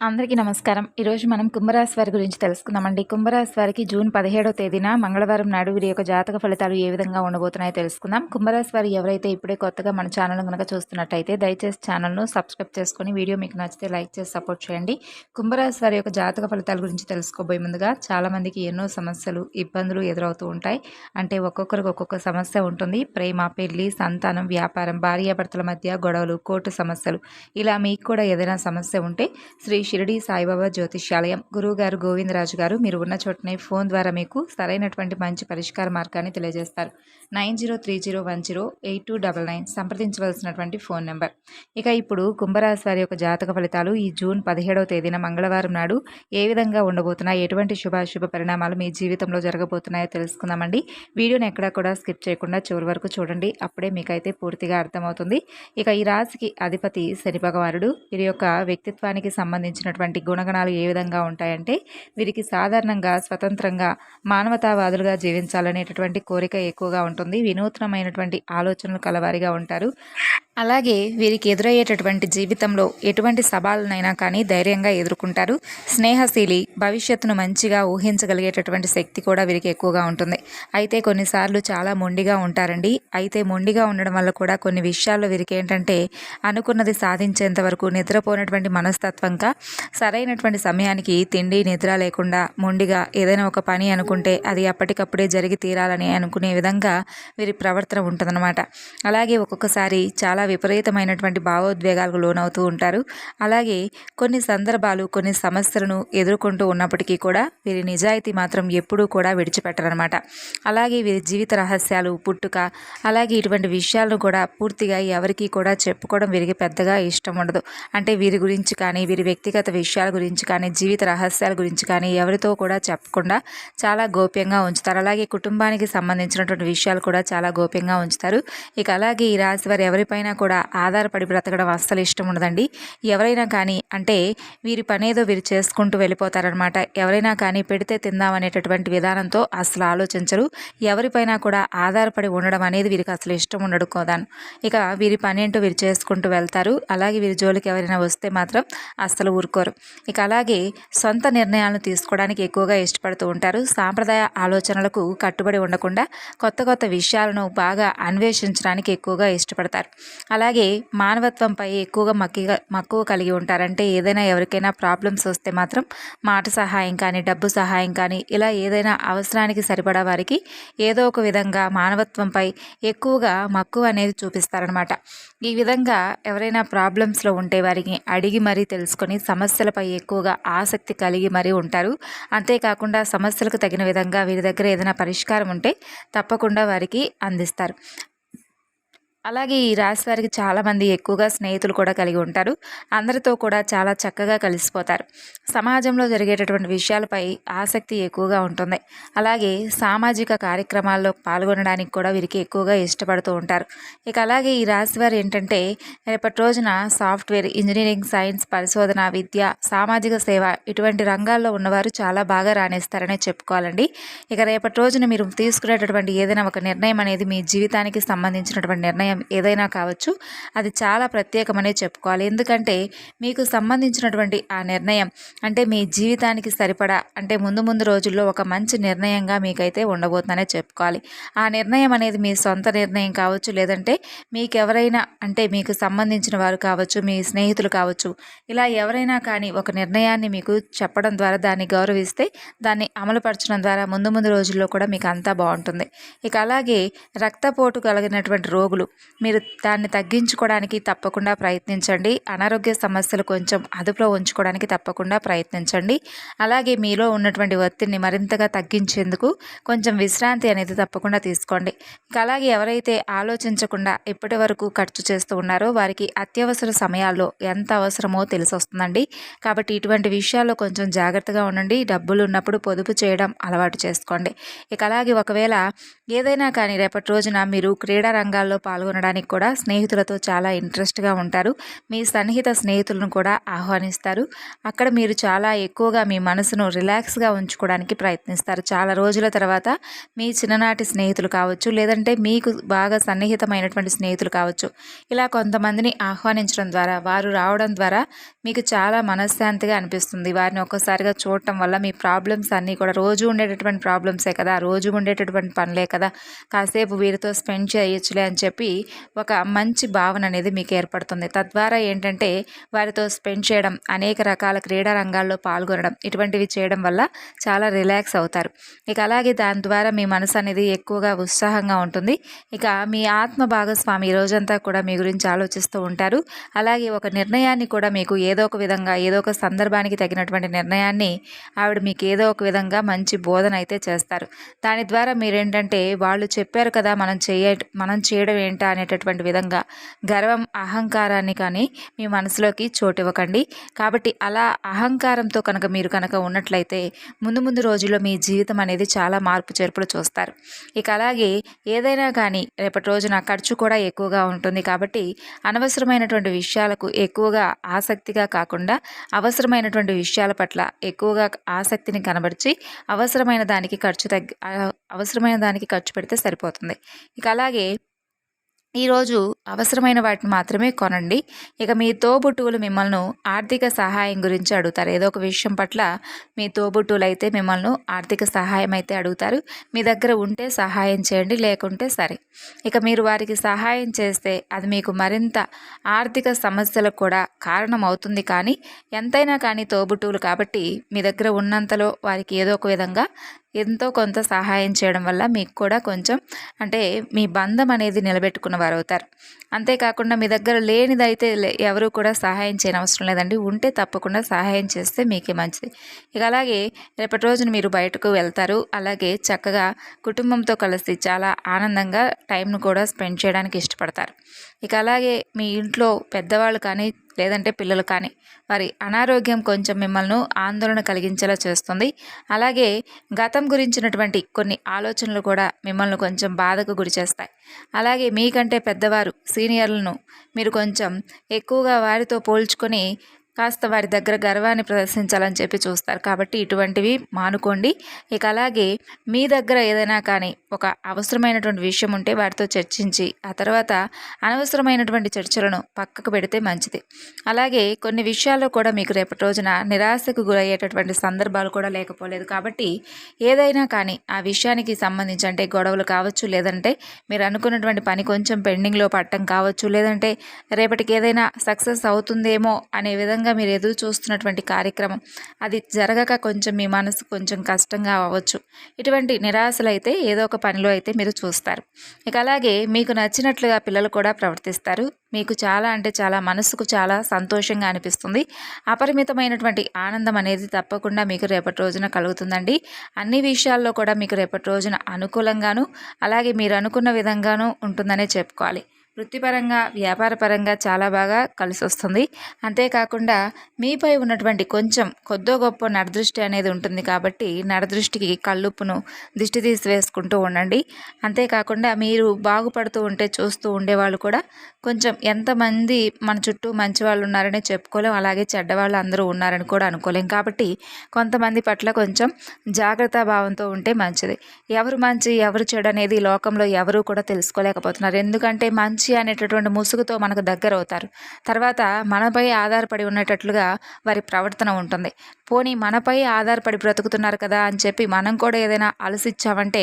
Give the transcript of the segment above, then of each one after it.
అందరికీ నమస్కారం. ఈరోజు మనం కుంభరాశి వారి గురించి తెలుసుకుందామండి. కుంభరాశి వారికి జూన్ పదిహేడో తేదీన మంగళవారం నాడు వీరి యొక్క జాతక ఫలితాలు ఏ విధంగా ఉండబోతున్నాయో తెలుసుకుందాం. కుంభరాశి వారు ఎవరైతే ఇప్పుడే కొత్తగా మన ఛానల్ కనుక చూస్తున్నట్టయితే దయచేసి ఛానల్ను సబ్స్క్రైబ్ చేసుకుని వీడియో మీకు నచ్చితే లైక్ చేసి సపోర్ట్ చేయండి. కుంభరాశి వారి యొక్క జాతక ఫలితాల గురించి తెలుసుకోబోయే ముందుగా చాలామందికి ఎన్నో సమస్యలు ఇబ్బందులు ఎదురవుతూ ఉంటాయి. అంటే ఒక్కొక్కరికి ఒక్కొక్క సమస్య ఉంటుంది. ప్రేమ పెళ్ళి సంతానం వ్యాపారం భార్యాభర్తల మధ్య గొడవలు కోర్టు సమస్యలు ఇలా మీకు కూడా ఏదైనా సమస్య ఉంటే శ్రీ షిరిడి సాయిబాబా జ్యోతిష్యాలయం. గురువుగారు గోవిందరాజు గారు మీరు ఉన్న చోటనే ఫోన్ ద్వారా మీకు సరైనటువంటి మంచి పరిష్కార మార్గాన్ని తెలియజేస్తారు. Nine zero three zero one zero eight two double nine సంప్రదించవలసినటువంటి phone number. ఇక ఇప్పుడు కుంభరాశి వారి యొక్క జాతక ఫలితాలు ఈ జూన్ పదిహేడవ తేదీన మంగళవారం నాడు ఏ విధంగా ఉండబోతున్నాయి ఎటువంటి శుభాశుభ పరిణామాలు మీ జీవితంలో జరగబోతున్నాయో తెలుసుకుందామండి. వీడియోని ఎక్కడా కూడా స్కిప్ చేయకుండా చివరి వరకు చూడండి. అప్పుడే మీకైతే పూర్తిగా అర్థమవుతుంది. ఇక ఈ రాశికి అధిపతి శని భగవానుడు. వీరి యొక్క వ్యక్తిత్వానికి సంబంధించి సంబంధించినటువంటి గుణగణాలు ఏ విధంగా ఉంటాయంటే వీరికి సాధారణంగా స్వతంత్రంగా మానవతావాదులుగా జీవించాలనేటటువంటి కోరిక ఎక్కువగా ఉంటుంది. వినూత్నమైనటువంటి ఆలోచనలు కలవారిగా ఉంటారు. అలాగే వీరికి ఎదురయ్యేటటువంటి జీవితంలో ఎటువంటి సవాళ్ళనైనా కానీ ధైర్యంగా ఎదుర్కొంటారు. స్నేహశీలి భవిష్యత్తును మంచిగా ఊహించగలిగేటటువంటి శక్తి కూడా వీరికి ఎక్కువగా ఉంటుంది. అయితే కొన్నిసార్లు చాలా మొండిగా ఉంటారండి. అయితే మొండిగా ఉండడం వల్ల కూడా కొన్ని విషయాల్లో వీరికి ఏంటంటే అనుకున్నది సాధించేంత వరకు నిద్రపోయినటువంటి మనస్తత్వంగా సరైనటువంటి సమయానికి తిండి నిద్ర లేకుండా మొండిగా ఏదైనా ఒక పని అనుకుంటే అది అప్పటికప్పుడే జరిగి తీరాలని అనుకునే విధంగా వీరి ప్రవర్తన ఉంటుందన్నమాట. అలాగే ఒక్కొక్కసారి చాలా విపరీతమైనటువంటి భావోద్వేగాలకు లోనవుతూ ఉంటారు. అలాగే కొన్ని సందర్భాలు కొన్ని సమస్యలను ఎదుర్కొంటూ ఉన్నప్పటికీ కూడా వీరి నిజాయితీ మాత్రం ఎప్పుడూ కూడా విడిచిపెట్టరనమాట అలాగే వీరి జీవిత రహస్యాలు పుట్టుక అలాగే ఇటువంటి విషయాలను కూడా పూర్తిగా ఎవరికీ కూడా చెప్పుకోవడం వీరికి పెద్దగా ఇష్టం ఉండదు. అంటే వీరి గురించి కానీ వీరి వ్యక్తిగత విషయాల గురించి కానీ జీవిత రహస్యాల గురించి కానీ ఎవరితో కూడా చెప్పకుండా చాలా గోప్యంగా ఉంచుతారు. అలాగే కుటుంబానికి సంబంధించినటువంటి విషయాలు కూడా చాలా గోప్యంగా ఉంచుతారు. ఇక అలాగే ఈ రాశి వారు ఎవరిపైన కూడా ఆధారపడి బ్రతకడం అస్సలు ఇష్టం ఉండదండి. ఎవరైనా కానీ అంటే వీరి పనేదో వీరు చేసుకుంటూ వెళ్ళిపోతారనమాట ఎవరైనా కానీ పెడితే తిందామనేటటువంటి విధానంతో అసలు ఆలోచించరు. ఎవరిపైన కూడా ఆధారపడి ఉండడం అనేది వీరికి అసలు ఇష్టం ఉండడు కోదాను. ఇక వీరి పని ఏంటో వీరు చేసుకుంటూ వెళ్తారు. అలాగే వీరి జోలికి ఎవరైనా వస్తే మాత్రం అస్సలు ఊరుకోరు. ఇక అలాగే సొంత నిర్ణయాలను తీసుకోవడానికి ఎక్కువగా ఇష్టపడుతూ ఉంటారు. సాంప్రదాయ ఆలోచనలకు కట్టుబడి ఉండకుండా కొత్త కొత్త విషయాలను బాగా అన్వేషించడానికి ఎక్కువగా ఇష్టపడతారు. అలాగే మానవత్వంపై ఎక్కువగా మక్కిగా మక్కువ కలిగి ఉంటారంటే ఏదైనా ఎవరికైనా ప్రాబ్లమ్స్ వస్తే మాత్రం మాట సహాయం కానీ డబ్బు సహాయం కానీ ఇలా ఏదైనా అవసరానికి సరిపడా వారికి ఏదో ఒక విధంగా మానవత్వంపై ఎక్కువగా మక్కువ అనేది చూపిస్తారనమాట ఈ విధంగా ఎవరైనా ప్రాబ్లమ్స్లో ఉంటే వారికి అడిగి మరీ తెలుసుకొని సమస్యలపై ఎక్కువగా ఆసక్తి కలిగి మరీ ఉంటారు. అంతేకాకుండా సమస్యలకు తగిన విధంగా వీరి దగ్గర ఏదైనా పరిష్కారం ఉంటే తప్పకుండా వారికి అందిస్తారు. అలాగే ఈ రాశి వారికి చాలామంది ఎక్కువగా స్నేహితులు కూడా కలిగి ఉంటారు. అందరితో కూడా చాలా చక్కగా కలిసిపోతారు. సమాజంలో జరిగేటటువంటి విషయాలపై ఆసక్తి ఎక్కువగా ఉంటుంది. అలాగే సామాజిక కార్యక్రమాల్లో పాల్గొనడానికి కూడా వీరికి ఎక్కువగా ఇష్టపడుతూ ఉంటారు. ఇక అలాగే ఈ రాశి వారు ఏంటంటే రేపటి రోజున సాఫ్ట్వేర్ ఇంజనీరింగ్ సైన్స్ పరిశోధన విద్య సామాజిక సేవ ఇటువంటి రంగాల్లో ఉన్నవారు చాలా బాగా రాణిస్తారనే చెప్పుకోవాలండి. ఇక రేపటి రోజున మీరు తీసుకునేటటువంటి ఏదైనా ఒక నిర్ణయం అనేది మీ జీవితానికి సంబంధించినటువంటి నిర్ణయం నిర్ణయం ఏదైనా కావచ్చు అది చాలా ప్రత్యేకమనే చెప్పుకోవాలి. ఎందుకంటే మీకు సంబంధించినటువంటి ఆ నిర్ణయం అంటే మీ జీవితానికి సరిపడా అంటే ముందు ముందు రోజుల్లో ఒక మంచి నిర్ణయంగా మీకైతే ఉండబోతుందనే చెప్పుకోవాలి. ఆ నిర్ణయం అనేది మీ సొంత నిర్ణయం కావచ్చు లేదంటే మీకు ఎవరైనా అంటే మీకు సంబంధించిన వారు కావచ్చు మీ స్నేహితులు కావచ్చు ఇలా ఎవరైనా కానీ ఒక నిర్ణయాన్ని మీకు చెప్పడం ద్వారా దాన్ని గౌరవిస్తే దాన్ని అమలుపరచడం ద్వారా ముందు ముందు రోజుల్లో కూడా మీకు అంతా బాగుంటుంది. ఇక అలాగే రక్తపోటు కలిగినటువంటి రోగులు మీరు దాన్ని తగ్గించుకోవడానికి తప్పకుండా ప్రయత్నించండి. అనారోగ్య సమస్యలు కొంచెం అదుపులో ఉంచుకోవడానికి తప్పకుండా ప్రయత్నించండి. అలాగే మీలో ఉన్నటువంటి ఒత్తిడిని మరింతగా తగ్గించేందుకు కొంచెం విశ్రాంతి అనేది తప్పకుండా తీసుకోండి. అలాగే ఎవరైతే ఆలోచించకుండా ఇప్పటి వరకు ఖర్చు చేస్తూ ఉన్నారో వారికి అత్యవసర సమయాల్లో ఎంత అవసరమో తెలిసి వస్తుందండి. కాబట్టి ఇటువంటి విషయాల్లో కొంచెం జాగ్రత్తగా ఉండండి. డబ్బులు ఉన్నప్పుడు పొదుపు చేయడం అలవాటు చేసుకోండి. ఇక అలాగే ఒకవేళ ఏదైనా కానీ రేపటి రోజున మీరు క్రీడా రంగాల్లో పాల్గొ పాల్గొనడానికి కూడా స్నేహితులతో చాలా ఇంట్రెస్ట్గా ఉంటారు. మీ సన్నిహిత స్నేహితులను కూడా ఆహ్వానిస్తారు. అక్కడ మీరు చాలా ఎక్కువగా మీ మనసును రిలాక్స్గా ఉంచుకోవడానికి ప్రయత్నిస్తారు. చాలా రోజుల తర్వాత మీ చిన్ననాటి స్నేహితులు కావచ్చు లేదంటే మీకు బాగా సన్నిహితమైనటువంటి స్నేహితులు కావచ్చు ఇలా కొంతమందిని ఆహ్వానించడం ద్వారా వారు రావడం ద్వారా మీకు చాలా మనశ్శాంతిగా అనిపిస్తుంది. వారిని ఒక్కసారిగా చూడటం వల్ల మీ ప్రాబ్లమ్స్ అన్నీ కూడా రోజు ఉండేటటువంటి ప్రాబ్లమ్సే కదా రోజు ఉండేటటువంటి పనులే కదా కాసేపు వీరితో స్పెండ్ చేయొచ్చులే అని చెప్పి ఒక మంచి భావన అనేది మీకు ఏర్పడుతుంది. తద్వారా ఏంటంటే వారితో స్పెండ్ చేయడం అనేక రకాల క్రీడా రంగాల్లో పాల్గొనడం ఇటువంటివి చేయడం వల్ల చాలా రిలాక్స్ అవుతారు. ఇక అలాగే దాని ద్వారా మీ మనసు అనేది ఎక్కువగా ఉత్సాహంగా ఉంటుంది. ఇక మీ ఆత్మ భాగస్వామి ఈ రోజంతా కూడా మీ గురించి ఆలోచిస్తూ ఉంటారు. అలాగే ఒక నిర్ణయాన్ని కూడా మీకు ఏదో ఒక విధంగా ఏదో ఒక సందర్భానికి తగినటువంటి నిర్ణయాన్ని ఆవిడ మీకు ఏదో ఒక విధంగా మంచి బోధన అయితే చేస్తారు. దాని ద్వారా మీరేంటంటే వాళ్ళు చెప్పారు కదా మనం చేయ మనం చేయడం ఏంటా అనేటటువంటి విధంగా గర్వం అహంకారాన్ని కానీ మీ మనసులోకి చోటు ఇవ్వకండి. కాబట్టి అలా అహంకారంతో కనుక మీరు కనుక ఉన్నట్లయితే ముందు ముందు రోజుల్లో మీ జీవితం అనేది చాలా మార్పు చేర్పులు చూస్తారు. ఇక అలాగే ఏదైనా కానీ రేపటి రోజున ఖర్చు కూడా ఎక్కువగా ఉంటుంది. కాబట్టి అనవసరమైనటువంటి విషయాలకు ఎక్కువగా ఆసక్తిగా కాకుండా అవసరమైనటువంటి విషయాల పట్ల ఎక్కువగా ఆసక్తిని కనబరిచి అవసరమైన దానికి ఖర్చు తగ్గి అవసరమైన దానికి ఖర్చు పెడితే సరిపోతుంది. ఇక అలాగే ఈరోజు అవసరమైన వాటిని మాత్రమే కొనండి. ఇక మీ తోబుట్టువులు మిమ్మల్ని ఆర్థిక సహాయం గురించి అడుగుతారు. ఏదో ఒక విషయం పట్ల మీ తోబుట్టువులు అయితే మిమ్మల్ని ఆర్థిక సహాయం అయితే అడుగుతారు. మీ దగ్గర ఉంటే సహాయం చేయండి లేకుంటే సరే. ఇక మీరు వారికి సహాయం చేస్తే అది మీకు మరింత ఆర్థిక సమస్యలకు కూడా కారణం అవుతుంది కానీ ఎంతైనా కానీ తోబుట్టువులు కాబట్టి మీ దగ్గర ఉన్నంతలో వారికి ఏదో ఒక విధంగా ఎంతో కొంత సహాయం చేయడం వల్ల మీకు కూడా కొంచెం అంటే మీ బంధం అనేది నిలబెట్టుకున్న వారు అవుతారు అంతేకాకుండా మీ దగ్గర లేనిదైతే ఎవరు కూడా సహాయం చేయని అవసరం లేదండి. ఉంటే తప్పకుండా సహాయం చేస్తే మీకే మంచిది. ఇక అలాగే రేపటి రోజున మీరు బయటకు వెళ్తారు. అలాగే చక్కగా కుటుంబంతో కలిసి చాలా ఆనందంగా టైంను కూడా స్పెండ్ చేయడానికి ఇష్టపడతారు. ఇక అలాగే మీ ఇంట్లో పెద్దవాళ్ళు కానీ లేదంటే పిల్లలు కానీ. వారి అనారోగ్యం కొంచెం మిమ్మల్ని ఆందోళన కలిగించేలా చేస్తుంది. అలాగే గతం గురించినటువంటి కొన్ని ఆలోచనలు కూడా మిమ్మల్ని కొంచెం బాధకు గురి చేస్తాయి. అలాగే మీకంటే పెద్దవారు సీనియర్లను మీరు కొంచెం ఎక్కువగా వారితో పోల్చుకొని కాస్త వారి దగ్గర గర్వాన్ని ప్రదర్శించాలని చెప్పి చూస్తారు. కాబట్టి ఇటువంటివి మానుకోండి. ఇక అలాగే మీ దగ్గర ఏదైనా కానీ ఒక అవసరమైనటువంటి విషయం ఉంటే వారితో చర్చించి ఆ తర్వాత అనవసరమైనటువంటి చర్చలను పక్కకు పెడితే మంచిది. అలాగే కొన్ని విషయాల్లో కూడా మీకు రేపటి రోజున నిరాశకు గురయ్యేటటువంటి సందర్భాలు కూడా లేకపోలేదు. కాబట్టి ఏదైనా కానీ ఆ విషయానికి సంబంధించి అంటే గొడవలు కావచ్చు లేదంటే మీరు అనుకున్నటువంటి పని కొంచెం పెండింగ్లో పట్టడం కావచ్చు లేదంటే రేపటికి ఏదైనా సక్సెస్ అవుతుందేమో అనే విధంగా ఆనందంగా మీరు ఎదురు చూస్తున్నటువంటి కార్యక్రమం. అది జరగక కొంచెం మీ మనసు కొంచెం కష్టంగా అవ్వచ్చు. ఇటువంటి నిరాశలు అయితే ఏదో ఒక పనిలో అయితే మీరు చూస్తారు. ఇక అలాగే మీకు నచ్చినట్లుగా పిల్లలు కూడా ప్రవర్తిస్తారు. మీకు చాలా అంటే చాలా మనసుకు చాలా సంతోషంగా అనిపిస్తుంది. అపరిమితమైనటువంటి ఆనందం అనేది తప్పకుండా మీకు రేపటి రోజున కలుగుతుందండి. అన్ని విషయాల్లో కూడా మీకు రేపటి రోజున అనుకూలంగాను అలాగే మీరు అనుకున్న విధంగానూ ఉంటుందనే చెప్పుకోవాలి. వృత్తిపరంగా వ్యాపారపరంగా చాలా బాగా కలిసి వస్తుంది అంతేకాకుండా మీపై ఉన్నటువంటి కొంచెం కొద్దో గొప్ప నడదృష్టి అనేది ఉంటుంది కాబట్టి నడదృష్టికి కళ్ళుప్పును దిష్టి తీసివేసుకుంటూ ఉండండి. అంతేకాకుండా మీరు బాగుపడుతూ ఉంటే చూస్తూ ఉండేవాళ్ళు కూడా కొంచెం ఎంతమంది మన చుట్టూ మంచి వాళ్ళు ఉన్నారని చెప్పుకోలేం అలాగే చెడ్డవాళ్ళు అందరూ ఉన్నారని కూడా అనుకోలేం. కాబట్టి కొంతమంది పట్ల కొంచెం జాగ్రత్త భావంతో ఉంటే మంచిది. ఎవరు మంచి ఎవరు చెడు అనేది లోకంలో ఎవరూ కూడా తెలుసుకోలేకపోతున్నారు. ఎందుకంటే మంచి మనిషి అనేటటువంటి ముసుగుతో మనకు దగ్గర అవుతారు తర్వాత మనపై ఆధారపడి ఉన్నటట్లుగా వారి ప్రవర్తన ఉంటుంది. పోనీ మనపై ఆధారపడి బ్రతుకుతున్నారు కదా అని చెప్పి మనం కూడా ఏదైనా అలసిచ్చామంటే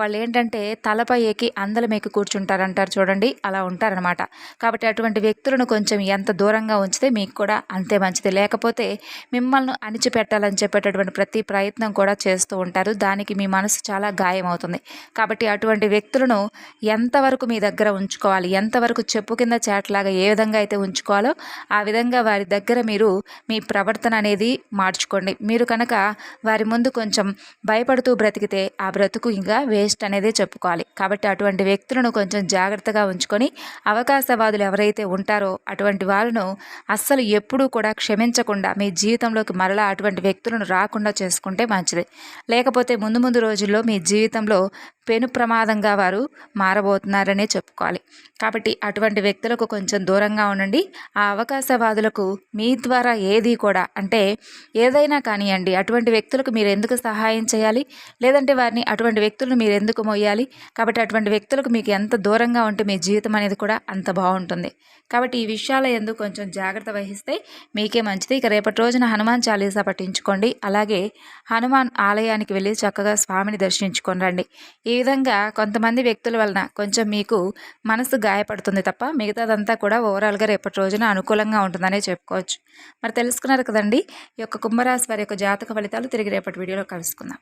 వాళ్ళు ఏంటంటే తలపై ఎక్కి అందలం ఎక్కి కూర్చుంటారంటారు చూడండి. అలా ఉంటారనమాట కాబట్టి అటువంటి వ్యక్తులను కొంచెం ఎంత దూరంగా ఉంచితే మీకు కూడా అంతే మంచిది. లేకపోతే మిమ్మల్ని అణిచిపెట్టాలని చెప్పేటటువంటి ప్రతి ప్రయత్నం కూడా చేస్తూ ఉంటారు. దానికి మీ మనసు చాలా గాయం అవుతుంది కాబట్టి అటువంటి వ్యక్తులను ఎంతవరకు మీ దగ్గర ఉంచుకోవాలి? ఎంతవరకు చెప్పు కింద చాట్లాగా ఏ విధంగా అయితే ఉంచుకోవాలో ఆ విధంగా వారి దగ్గర మీరు మీ ప్రవర్తన అనేది మార్చుకోండి. మీరు కనుక వారి ముందు కొంచెం భయపడుతూ బ్రతికితే ఆ బ్రతుకు ఇంకా వేస్ట్ అనేది చెప్పుకోవాలి. కాబట్టి అటువంటి వ్యక్తులను కొంచెం జాగ్రత్తగా ఉంచుకొని అవకాశవాదులు ఎవరైతే ఉంటారో అటువంటి వాళ్ళను అస్సలు ఎప్పుడూ కూడా క్షమించకుండా మీ జీవితంలోకి మరలా అటువంటి వ్యక్తులను రాకుండా చేసుకుంటే మంచిది. లేకపోతే ముందు ముందు రోజుల్లో మీ జీవితంలో పెను ప్రమాదంగా వారు మారబోతున్నారనే చెప్పుకోవాలి. కాబట్టి అటువంటి వ్యక్తులకు కొంచెం దూరంగా ఉండండి. ఆ అవకాశవాదులకు మీ ద్వారా ఏది కూడా అంటే ఏదైనా కానివ్వండి అటువంటి వ్యక్తులకు మీరు ఎందుకు సహాయం చేయాలి? లేదంటే వారిని అటువంటి వ్యక్తులను మీరు ఎందుకు మొయ్యాలి? కాబట్టి అటువంటి వ్యక్తులకు మీకు ఎంత దూరంగా ఉంటే మీ జీవితం అనేది కూడా అంత బాగుంటుంది. కాబట్టి ఈ విషయాల ఎందుకు కొంచెం జాగ్రత్త వహిస్తే మీకే మంచిది. ఇక రేపటి రోజున హనుమాన్ చాలీసా పఠించుకోండి. అలాగే హనుమాన్ ఆలయానికి వెళ్ళి చక్కగా స్వామిని దర్శించుకొని రండి. ఈ విధంగా కొంతమంది వ్యక్తుల వలన కొంచెం మీకు మనసు గాయపడుతుంది తప్ప మిగతాదంతా కూడా ఓవరాల్గా రేపటి రోజున అనుకూలంగా ఉంటుందనే చెప్పుకోవచ్చు. మరి తెలుసుకున్నారు కదండి ఈ యొక్క కుంభరాశి వారి యొక్క జాతక ఫలితాలు తిరిగి రేపటి వీడియోలో కలుసుకుందాం.